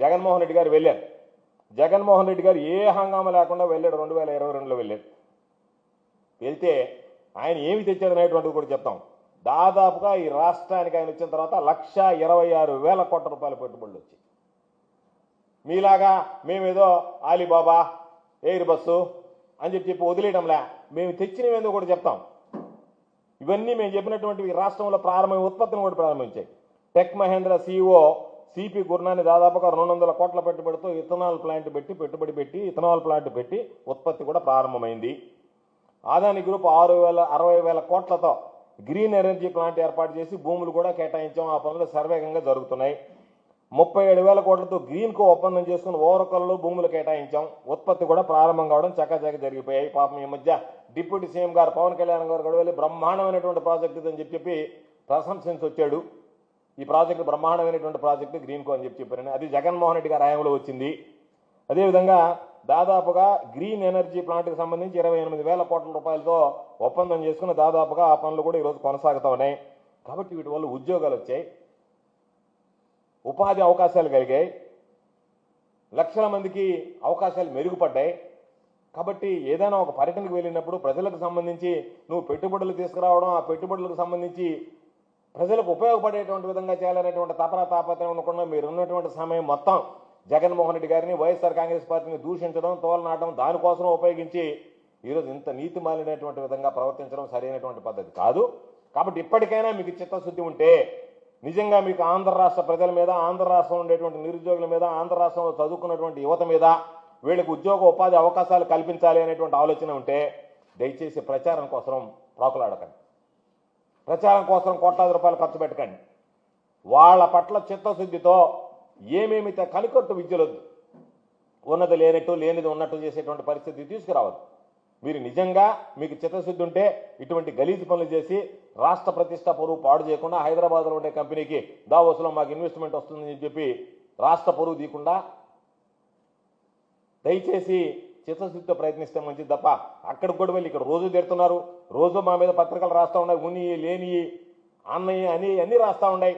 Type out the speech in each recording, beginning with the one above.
జగన్మోహన్ రెడ్డి గారు వెళ్ళారు. జగన్మోహన్ రెడ్డి గారు ఏ హంగామా లేకుండా వెళ్ళాడు రెండు వేల ఇరవై రెండులో వెళ్ళాడు. వెళ్తే ఆయన ఏమి తెచ్చాడు అనేటువంటిది కూడా చెప్తాం. దాదాపుగా ఈ రాష్ట్రానికి ఆయన వచ్చిన తర్వాత లక్ష ఇరవై ఆరు వేల కోట్ల రూపాయల పెట్టుబడులు వచ్చాయి. మీలాగా మేమేదో ఆలీబాబా ఎయిర్ బస్సు అని చెప్పి చెప్పి వదిలేయడంలే మేము తెచ్చినవేందో కూడా చెప్తాం. ఇవన్నీ మేము చెప్పినటువంటి రాష్ట్రంలో ప్రారంభమైన ఉత్పత్తిని కూడా ప్రారంభించాయి. టెక్ మహేంద్ర సీఈఓ సిపి గుర్నాన్ని దాదాపుగా రెండు వందల కోట్ల పెట్టుబడితో ఇథనాల్ ప్లాంట్ పెట్టి పెట్టుబడి పెట్టి ఇథనాల్ ప్లాంట్ పెట్టి ఉత్పత్తి కూడా ప్రారంభమైంది. ఆదాని గ్రూప్ ఆరు వేల అరవై వేల కోట్లతో గ్రీన్ ఎనర్జీ ప్లాంట్ ఏర్పాటు చేసి భూములు కూడా కేటాయించాం. ఆ పనులు సర్వేగంగా జరుగుతున్నాయి. ముప్పై ఏడు వేల కోట్లతో గ్రీన్కు ఒప్పందం చేసుకుని ఓరకల్లో భూములు కేటాయించాం. ఉత్పత్తి కూడా ప్రారంభం కావడం చక్కచక్క జరిగిపోయాయి. పాపం ఈ మధ్య డిప్యూటీ సీఎం గారు పవన్ కళ్యాణ్ గారు కూడా వెళ్ళి బ్రహ్మాండమైనటువంటి ప్రాజెక్ట్ అని చెప్పి చెప్పి ప్రశంసించి వచ్చాడు ఈ ప్రాజెక్టు బ్రహ్మాండమైనటువంటి ప్రాజెక్టు గ్రీన్ కో అని చెప్పి చెప్పారని. అది జగన్మోహన్ రెడ్డి గారి హయాంలో వచ్చింది. అదేవిధంగా దాదాపుగా గ్రీన్ ఎనర్జీ ప్లాంట్కి సంబంధించి ఇరవై ఎనిమిది వేల కోట్ల రూపాయలతో ఒప్పందం చేసుకుని దాదాపుగా ఆ పనులు కూడా ఈరోజు కొనసాగుతూ ఉన్నాయి. కాబట్టి వీటి వల్ల ఉద్యోగాలు వచ్చాయి. ఉపాధి అవకాశాలు కలిగాయి. లక్షల మందికి అవకాశాలు మెరుగుపడ్డాయి. కాబట్టి ఏదైనా ఒక పర్యటనకు వెళ్ళినప్పుడు ప్రజలకు సంబంధించి నువ్వు పెట్టుబడులు తీసుకురావడం ఆ పెట్టుబడులకు సంబంధించి ప్రజలకు ఉపయోగపడేటువంటి విధంగా చేయాలనేటువంటి తపన తాపత్రయం ఉండకుండా మీరు ఉన్నటువంటి సమయం మొత్తం జగన్మోహన్ రెడ్డి గారిని వైఎస్ఆర్ కాంగ్రెస్ పార్టీని దూషించడం తోలనాటం దానికోసం ఉపయోగించి ఈరోజు ఇంత నీతి మాలినటువంటి విధంగా ప్రవర్తించడం సరైనటువంటి పద్ధతి కాదు. కాబట్టి ఇప్పటికైనా మీకు చిత్తశుద్ధి ఉంటే నిజంగా మీకు ఆంధ్ర రాష్ట్ర ప్రజల మీద ఆంధ్ర రాష్ట్రంలో ఉండేటువంటి నిరుద్యోగుల మీద ఆంధ్ర రాష్ట్రంలో చదువుకున్నటువంటి యువత మీద వీళ్ళకి ఉద్యోగ ఉపాధి అవకాశాలు కల్పించాలి అనేటువంటి ఆలోచన ఉంటే దయచేసి ప్రచారం కోసం ప్రాకులాడకండి ప్రచారం కోసం కోట్లాది రూపాయలు ఖర్చు పెట్టకండి. వాళ్ళ పట్ల చిత్తశుద్ధితో ఏమేమి త- విద్యలొద్దు. ఉన్నది లేనట్టు లేనిది ఉన్నట్టు చేసేటువంటి పరిస్థితి తీసుకురావద్దు. మీరు నిజంగా మీకు చిత్తశుద్ధి ఉంటే ఇటువంటి గలీజు పనులు చేసి రాష్ట్ర ప్రతిష్ట పొరుగు పాడు చేయకుండా హైదరాబాద్లో ఉండే కంపెనీకి దావోస్లో మాకు ఇన్వెస్ట్మెంట్ వస్తుందని చెప్పి రాష్ట్ర పొరుగు తీయకుండా దయచేసి చిత్తశుద్ధితో ప్రయత్నిస్తే మంచిది తప్ప అక్కడికి కూడా వెళ్ళి ఇక్కడ రోజు తిడుతున్నారు. రోజు మా మీద పత్రికలు రాస్తూ ఉన్నాయి. ఉని లేని అన్నయ్య అని అన్నీ రాస్తూ ఉన్నాయి.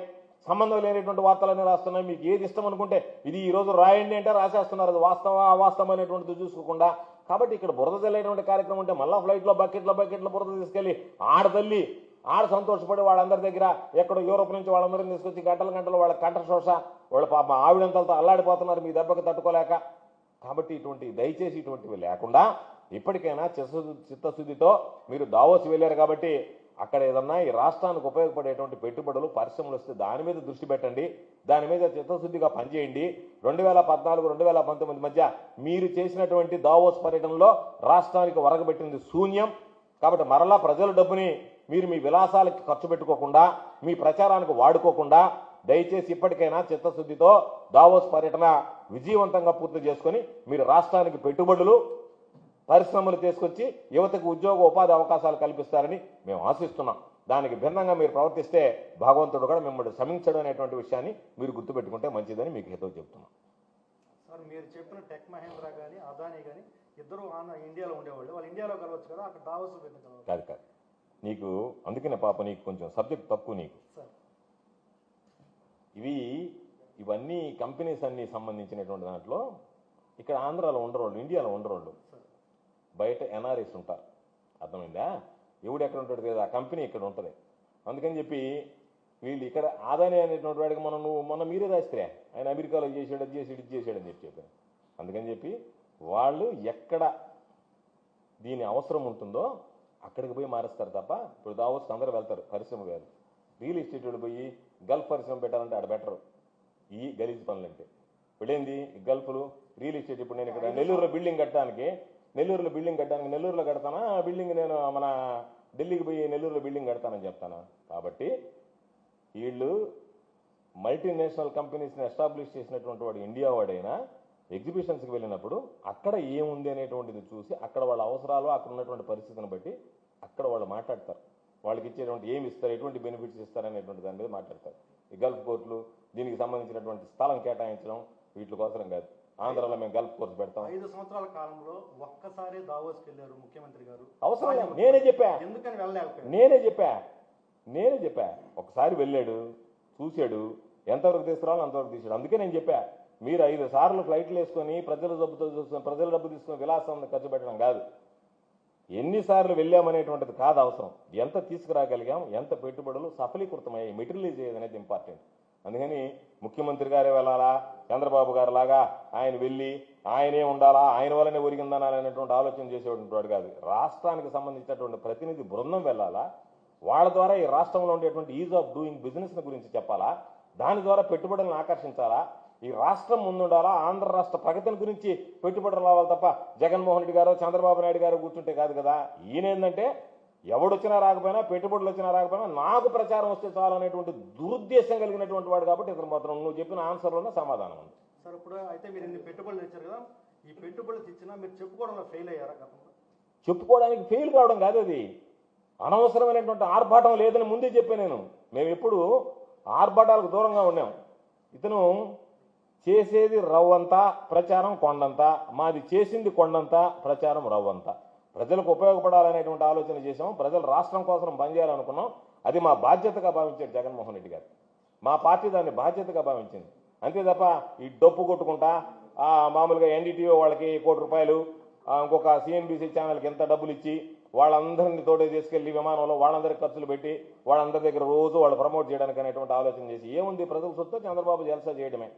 సంబంధం లేనటువంటి వార్తలన్నీ రాస్తున్నాయి. మీకు ఏది ఇష్టం అనుకుంటే ఇది ఈరోజు రాయండి అంటే రాసేస్తున్నారు. అది వాస్తవ అవాస్తవం అనేటువంటిది చూసుకోకుండా. కాబట్టి ఇక్కడ బురద చల్లేటువంటి కార్యక్రమం ఉంటే మళ్ళీ ఫ్లైట్లో బకెట్లో బకెట్లో బురద తీసుకెళ్ళి ఆడతల్లి ఆడ సంతోషపడి వాళ్ళందరి దగ్గర ఎక్కడో యూరోప్ నుంచి వాళ్ళందరిని తీసుకొచ్చి గంటల గంటలు వాళ్ళ కంఠ శోష వాళ్ళ పాప ఆవిడంతలతో అల్లాడిపోతున్నారు. మీ దెబ్బకి తట్టుకోలేక కాబట్టి ఇటువంటి దయచేసి ఇటువంటివి లేకుండా ఇప్పటికైనా చిత్తశుద్ధి చిత్తశుద్ధితో మీరు దావోస్ వెళ్ళారు కాబట్టి అక్కడ ఏదన్నా ఈ రాష్ట్రానికి ఉపయోగపడేటువంటి పెట్టుబడులు పరిశ్రమలు వస్తే దాని మీద దృష్టి పెట్టండి. దాని మీద చిత్తశుద్ధిగా పనిచేయండి. రెండు వేల పద్నాలుగు రెండు వేల పంతొమ్మిది మధ్య మీరు చేసినటువంటి దావోస్ పర్యటనలో రాష్ట్రానికి వరగబెట్టింది శూన్యం. కాబట్టి మరలా ప్రజల డబ్బుని మీరు మీ విలాసాలకి ఖర్చు పెట్టుకోకుండా మీ ప్రచారానికి వాడుకోకుండా దయచేసి ఇప్పటికైనా చిత్తశుద్ధితో దావోస్ పర్యటన విజయవంతంగా పూర్తి చేసుకొని మీరు రాష్ట్రానికి పెట్టుబడులు పరిశ్రమలు తీసుకొచ్చి యువతకు ఉద్యోగ ఉపాధి అవకాశాలు కల్పిస్తారని మేము ఆశిస్తున్నాం. దానికి భిన్నంగా మీరు ప్రవర్తిస్తే భగవంతుడు కూడా మిమ్మల్ని క్షమించడం అనేటువంటి విషయాన్ని మీరు గుర్తుపెట్టుకుంటే మంచిదని మీకు హితవు చెప్తున్నాం సార్ మీరు చెప్పిన టెక్ మహేంద్ర కానీ అదానీ కానీ ఇద్దరు ఇండియాలో ఉండేవాళ్ళు. వాళ్ళు ఇండియాలో కలవచ్చు కదా అక్కడ దావోస్ కాదు కాదు. నీకు అందుకనే పాప నీకు కొంచెం సబ్జెక్ట్ తక్కువ నీకు. సార్. ఇవి ఇవన్నీ కంపెనీస్ అన్ని సంబంధించినటువంటి దాంట్లో ఇక్కడ ఆంధ్రాలో ఉండరోళ్ళు ఇండియాలో ఉండరోళ్ళు. బయట ఎన్ఆర్ఎస్ ఉంటారు. అర్థమైందా? ఎవడు ఎక్కడ ఉంటాడు కదా ఆ కంపెనీ ఇక్కడ ఉంటుంది. అందుకని చెప్పి వీళ్ళు ఇక్కడ ఆదాని అనేటువంటి వాడికి మనం నువ్వు మొన్న మీరే రాస్తే ఆయన అమెరికాలో చేసాడు అది చేసాడు ఇది చేసాడు అని చెప్పి చెప్పాను అందుకని చెప్పి వాళ్ళు ఎక్కడ దీని అవసరం ఉంటుందో అక్కడికి పోయి మారుస్తారు తప్ప ఇప్పుడు దావోస్కి అందరూ వెళ్తారు. పరిశ్రమ వేరు. రియల్ ఎస్టేట్ పోయి గల్ఫ్ పరిశ్రమ పెట్టాలంటే ఆడ బెటరు. ఈ గలీజ్ పనులు అంటే ఇప్పుడేంది గల్ఫ్లు రియల్ ఎస్టేట్ ఇప్పుడు నేను ఇక్కడ నెల్లూరులో బిల్డింగ్ కట్టడానికి నెల్లూరులో బిల్డింగ్ కట్టడానికి నెల్లూరులో కడతానా? ఆ బిల్డింగ్ నేను మన ఢిల్లీకి పోయి నెల్లూరులో బిల్డింగ్ కడతానని చెప్తానా? కాబట్టి వీళ్ళు మల్టీనేషనల్ కంపెనీస్ని ఎస్టాబ్లిష్ చేసినటువంటి వాడు ఇండియా వాడైనా ఎగ్జిబిషన్స్కి వెళ్ళినప్పుడు అక్కడ ఏముంది అనేటువంటిది చూసి అక్కడ వాళ్ళ అవసరాలు అక్కడ ఉన్నటువంటి పరిస్థితిని బట్టి అక్కడ వాళ్ళు మాట్లాడతారు. వాళ్ళకి ఇచ్చేటువంటి ఏమి ఇస్తారు ఎటువంటి బెనిఫిట్స్ ఇస్తారు అనేటువంటి దాని మీద మాట్లాడతారు. ఈ గల్ఫ్ కోర్టులు దీనికి సంబంధించినటువంటి స్థలం కేటాయించడం వీటి కోసరం కాదు. ఆంధ్రాలో మేము గల్ఫ్ కోర్స్ పెడతాం. ఐదు సంవత్సరాల కాలంలో ఒక్కసారి దావోస్కి వెళ్ళారు ముఖ్యమంత్రి గారు. అవసరం. నేనే చెప్పా. ఎందుకని వెళ్ళలేకపోయారు? నేనే చెప్పా. నేనే చెప్పా. ఒకసారి వెళ్ళాడు చూశాడు ఎంతవరకు తీసుకురావాలో అంతవరకు తీసాడు అందుకే నేను చెప్పా మీరు ఐదు సార్లు ఫ్లైట్లు వేసుకొని ప్రజల డబ్బుతో చూసుకొని ప్రజల డబ్బు తీసుకొని విలాసం ఖర్చు పెట్టడం కాదు. ఎన్నిసార్లు వెళ్ళామనేటువంటిది కాదు అవసరం. ఎంత తీసుకురాగలిగాం ఎంత పెట్టుబడులు సఫలీకృతమయ్యాయి మెటీరియలైజ్ అయ్యేది అనేది ఇంపార్టెంట్. అందుకని ముఖ్యమంత్రి గారే వెళ్ళాలా చంద్రబాబు గారు లాగా ఆయన వెళ్ళి ఆయనే ఉండాలా ఆయన వల్లనే ఒరిగిందనాలనేటువంటి ఆలోచన చేసేటువంటి వాడు కాదు. రాష్ట్రానికి సంబంధించినటువంటి ప్రతినిధి బృందం వెళ్ళాలా వాళ్ళ ద్వారా ఈ రాష్ట్రంలో ఉండేటువంటి ఈజ్ ఆఫ్ డూయింగ్ బిజినెస్ గురించి చెప్పాలా దాని ద్వారా పెట్టుబడులను ఆకర్షించాలా ఈ రాష్ట్రం ముందుండాలా? ఆంధ్ర రాష్ట్ర ప్రగతిని గురించి పెట్టుబడులు రావాలి తప్ప జగన్మోహన్ రెడ్డి గారు చంద్రబాబు నాయుడు గారు కూర్చుంటే కాదు కదా. ఈయన ఏంటంటే ఎవడొచ్చినా రాకపోయినా పెట్టుబడులు వచ్చినా రాకపోయినా నాకు ప్రచారం వస్తే చాలు అనేటువంటి దురుద్దేశం కలిగినటువంటి వాడు కాబట్టి ఇతను మాత్రం నువ్వు చెప్పిన ఆన్సర్లోనే సమాధానం ఉంది. సార్ ఇప్పుడు అయితే మీరు ఇన్ని పెట్టుబడులు తెచ్చారు కదా ఈ పెట్టుబడులు తెచ్చినా మీరు చెప్పుకోవడంలో ఫెయిల్ అయ్యారా గతంలో? చెప్పుకోవడానికి ఫెయిల్ కావడం కాదు అది. అనవసరమైనటువంటి ఆర్భాటం లేదని ముందే చెప్పాను నేను. మేము ఎప్పుడు ఆర్భాటాలకు దూరంగా ఉన్నాం. ఇతను చేసేది రవ్వంతా ప్రచారం కొండంత. మాది చేసింది కొండంత ప్రచారం రవ్వంత. ప్రజలకు ఉపయోగపడాలనేటువంటి ఆలోచన చేసాము ప్రజలు రాష్ట్రం కోసం పనిచేయాలనుకున్నాం. అది మా బాధ్యతగా భావించాడు జగన్మోహన్ రెడ్డి గారు. మా పార్టీ దాన్ని బాధ్యతగా భావించింది. అంతే తప్ప ఈ డప్పు కొట్టుకుంటా మామూలుగా ఎన్డీటీవీ వాళ్ళకి కోటి రూపాయలు ఇంకొక సిఎన్బీసీ ఛానల్కి ఎంత డబ్బులు ఇచ్చి వాళ్ళందరినీ తోడే తీసుకెళ్ళి విమానంలో వాళ్ళందరికి ఖర్చులు పెట్టి వాళ్ళందరి దగ్గర రోజు వాళ్ళు ప్రమోట్ చేయడానికి అనేటువంటి ఆలోచన చేసి ఏముంది ప్రజల సొత్తు? చంద్రబాబు జలసా చేయడమే.